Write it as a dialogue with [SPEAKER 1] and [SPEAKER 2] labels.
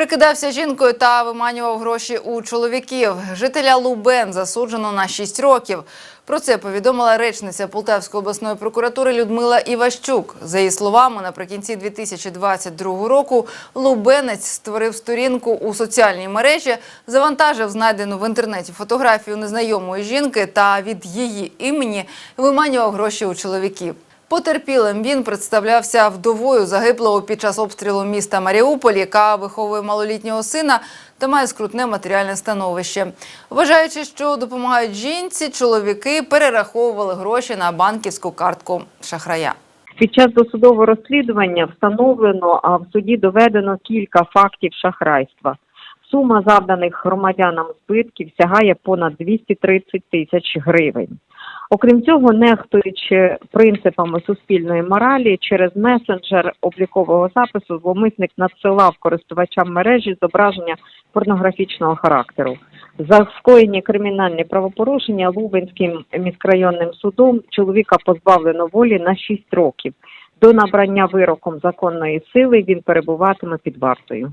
[SPEAKER 1] Прикидався жінкою та виманював гроші у чоловіків. Жителя Лубен засуджено на 6 років. Про це повідомила речниця Полтавської обласної прокуратури Людмила Іващук. За її словами, наприкінці 2022 року Лубенець створив сторінку у соціальній мережі, завантажив знайдену в інтернеті фотографію незнайомої жінки та від її імені виманював гроші у чоловіків. Потерпілим він представлявся вдовою загиблого під час обстрілу міста Маріуполь, яка виховує малолітнього сина та має скрутне матеріальне становище. Вважаючи, що допомагають жінці, чоловіки перераховували гроші на банківську картку шахрая.
[SPEAKER 2] Під час досудового розслідування встановлено, а в суді доведено кілька фактів шахрайства. Сума завданих громадянам збитків сягає понад 230 тисяч гривень. Окрім цього, нехтуючи принципами суспільної моралі, через месенджер облікового запису зловмисник надсилав користувачам мережі зображення порнографічного характеру. За скоєні кримінальні правопорушення Лубенським міськрайонним судом чоловіка позбавлено волі на 6 років. До набрання вироком законної сили він перебуватиме під вартою.